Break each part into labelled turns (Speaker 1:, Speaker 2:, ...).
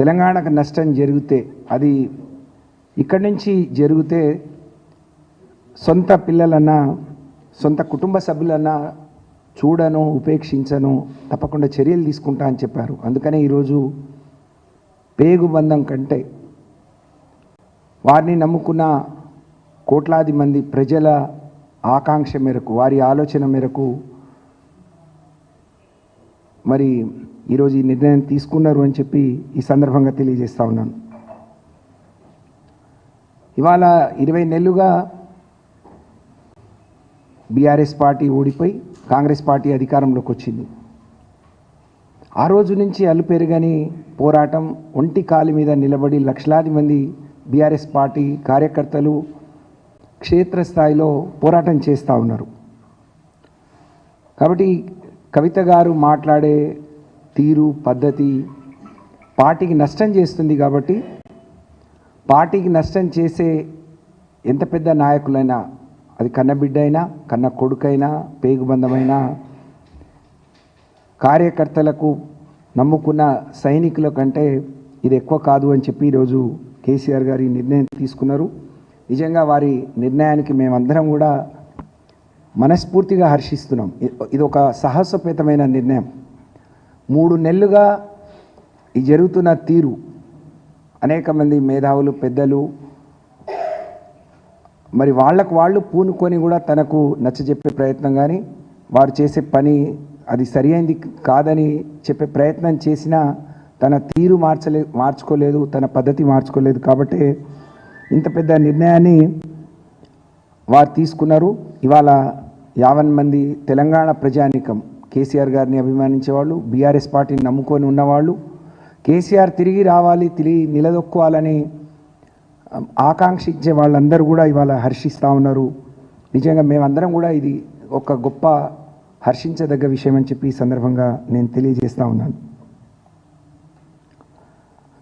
Speaker 1: తెలంగాణకు నష్టం జరిగితే అది ఇక్కడి నుంచి జరిగితే సొంత పిల్లలన్నా సొంత కుటుంబ సభ్యులన్నా చూడను ఉపేక్షించను తప్పకుండా చర్యలు తీసుకుంటా అని చెప్పారు. అందుకనే ఈరోజు పేగుబంధం కంటే వారిని నమ్ముకున్న కోట్లాది మంది ప్రజల ఆకాంక్ష మేరకు వారి ఆలోచన మేరకు మరి ఈరోజు ఈ నిర్ణయం తీసుకున్నారు అని చెప్పి ఈ సందర్భంగా తెలియజేస్తూ ఉన్నాను. ఇవాళ ఇరవై నెలలుగా బీఆర్ఎస్ పార్టీ ఓడిపోయి కాంగ్రెస్ పార్టీ అధికారంలోకి వచ్చింది. ఆ రోజు నుంచి అలుపెరుగని పోరాటం ఒంటి కాలి మీద నిలబడి లక్షలాది మంది బీఆర్ఎస్ పార్టీ కార్యకర్తలు క్షేత్రస్థాయిలో పోరాటం చేస్తూ ఉన్నారు. కాబట్టి కవిత గారు మాట్లాడే తీరు పద్ధతి పార్టీకి నష్టం చేస్తుంది కాబట్టి పార్టీకి నష్టం చేసే ఎంత పెద్ద నాయకులైనా అది కన్నబిడ్డ అయినా కన్న కొడుకైనా పేగుబంధమైన కార్యకర్తలకు నమ్ముకున్న సైనికుల కంటే ఇది ఎక్కువ కాదు అని చెప్పి ఈరోజు కేసీఆర్ గారి నిర్ణయం తీసుకున్నారు. నిజంగా వారి నిర్ణయానికి మేమందరం కూడా మనస్ఫూర్తిగా హర్షిస్తున్నాం. ఇది ఒక సాహసోపేతమైన నిర్ణయం. మూడు నెలలుగా ఈ జరుగుతున్న తీరు అనేక మంది మేధావులు పెద్దలు మరి వాళ్ళకు వాళ్ళు పూనుకొని కూడా తనకు నచ్చజెప్పే ప్రయత్నం కానీ వారు చేసే పని అది సరైనది కాదని చెప్పే ప్రయత్నం చేసినా తన తీరు మార్చలే మార్చుకోలేదు తన పద్ధతి మార్చుకోలేదు కాబట్టి ఇంత పెద్ద నిర్ణయాన్ని వారు తీసుకున్నారు. ఇవాళ యావన్ మంది తెలంగాణ ప్రజానికం కేసీఆర్ గారిని అభిమానించేవాళ్ళు బీఆర్ఎస్ పార్టీని నమ్ముకొని ఉన్నవాళ్ళు కేసీఆర్ తిరిగి రావాలి తిరిగి నిలదొక్కాలని ఆకాంక్షించే వాళ్ళందరూ కూడా ఇవాళ హర్షిస్తూ ఉన్నారు. నిజంగా మేమందరం కూడా ఇది ఒక గొప్ప హర్షించదగ్గ విషయం అని చెప్పి ఈ సందర్భంగా నేను తెలియజేస్తూ ఉన్నాను.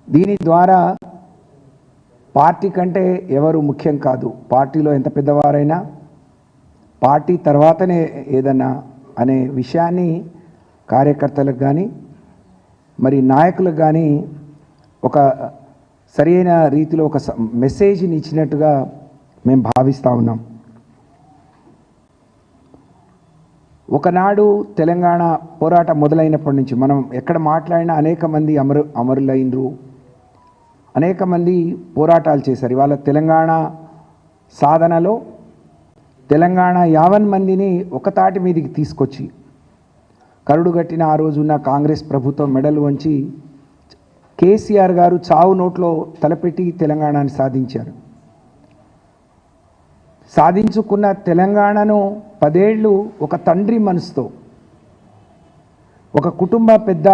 Speaker 1: దీని ద్వారా పార్టీ కంటే ఎవరు ముఖ్యం కాదు. పార్టీలో ఎంత పెద్దవారైనా పార్టీ తర్వాతనే ఏదన్నా అనే విషయాన్ని కార్యకర్తలకు కానీ మరి నాయకులకు కానీ ఒక సరైన రీతిలో ఒక స- మెసేజ్ని ఇచ్చినట్టుగా మేము భావిస్తూ ఉన్నాం. ఒకనాడు తెలంగాణ పోరాటం మొదలైనప్పటి నుంచి మనం ఎక్కడ మాట్లాడినా అనేక మంది అమరు అమరులైనరు అనేక మంది పోరాటాలు చేశారు. ఇవాళ తెలంగాణ సాధనలో తెలంగాణ యావన్ మందిని ఒక తాటి మీదికి తీసుకొచ్చి కరుడుగట్టిన ఆ రోజున్న కాంగ్రెస్ ప్రభుత్వం మెడలు వంచి కేసీఆర్ గారు చావు నోట్లో తలపెట్టి తెలంగాణని సాధించారు. సాధించుకున్న తెలంగాణను పదేళ్ళు ఒక తండ్రి మనసుతో ఒక కుటుంబ పెద్ద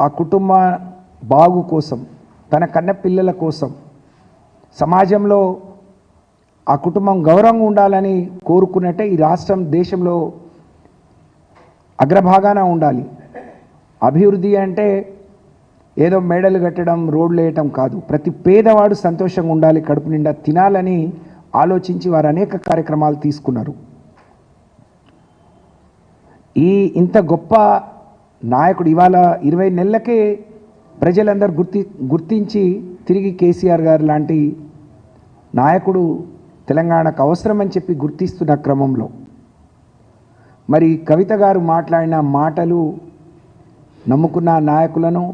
Speaker 1: ఆ కుటుంబ బాగు కోసం తన కన్న పిల్లల కోసం. సమాజంలో ఆ కుటుంబం గౌరవంగా ఉండాలని కోరుకున్నట్టే ఈ రాష్ట్రం దేశంలో అగ్రభాగాన ఉండాలి. అభివృద్ధి అంటే ఏదో మేడలు కట్టడం రోడ్లు వేయటం కాదు. ప్రతి పేదవాడు సంతోషంగా ఉండాలి కడుపు నిండా తినాలని ఆలోచించి వారు అనేక కార్యక్రమాలు తీసుకున్నారు. ఈ ఇంత గొప్ప నాయకుడు ఇవాళ ఇరవై నెలలకే ప్రజలందరూ గుర్తి గుర్తించి తిరిగి కేసీఆర్ గారు లాంటి నాయకుడు తెలంగాణకు అవసరమని చెప్పి గుర్తిస్తున్న క్రమంలో. మరి కవిత గారు మాట్లాడిన మాటలు నమ్ముకున్న నాయకులను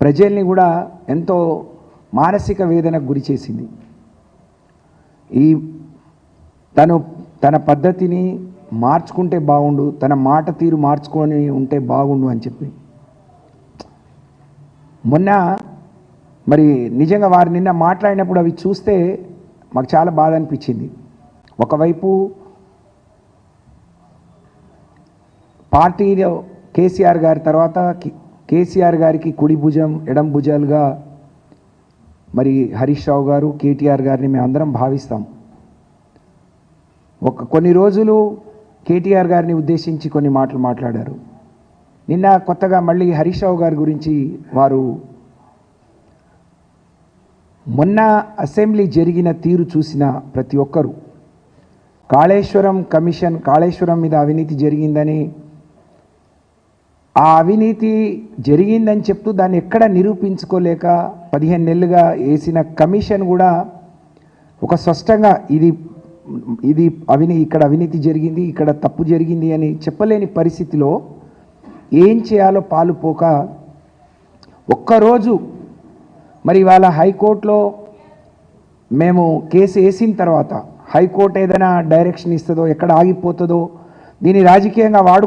Speaker 1: ప్రజల్ని కూడా ఎంతో మానసిక వేదనకు గురి చేసింది. ఈ తను తన పద్ధతిని మార్చుకుంటే బాగుండు తన మాట తీరు మార్చుకొని ఉంటే బాగుండు అని చెప్పి. మొన్న మరి నిజంగా వారు నిన్న మాట్లాడినప్పుడు అవి చూస్తే మాకు చాలా బాధ అనిపించింది. ఒకవైపు పార్టీలో కేసీఆర్ గారి తర్వాత కేసీఆర్ గారికి కుడి భుజం ఎడం భుజాలుగా మరి హరీష్ రావు గారు కేటీఆర్ గారిని మేము అందరం భావిస్తాం. ఒక కొన్ని రోజులు కేటీఆర్ గారిని ఉద్దేశించి కొన్ని మాటలు మాట్లాడారు. నిన్న కొత్తగా మళ్ళీ హరీష్ రావు గారి గురించి వారు మొన్న అసెంబ్లీ జరిగిన తీరు చూసిన ప్రతి ఒక్కరూ. కాళేశ్వరం కమిషన్ కాళేశ్వరం మీద అవినీతి జరిగిందని ఆ అవినీతి జరిగిందని చెప్తూ దాన్ని ఎక్కడ నిరూపించుకోలేక పదిహేను నెలలుగా వేసిన కమిషన్ కూడా ఒక స్పష్టంగా ఇది ఇది అవినీ ఇక్కడ అవినీతి జరిగింది ఇక్కడ తప్పు జరిగింది అని చెప్పలేని పరిస్థితిలో ఏం చేయాలో పాలుపోక ఒక్కరోజు మరి ఇవాళ హైకోర్టులో మేము కేసు వేసిన తర్వాత హైకోర్టు ఏదైనా డైరెక్షన్ ఇస్తుందో ఎక్కడ ఆగిపోతుందో దీన్ని రాజకీయంగా వాడు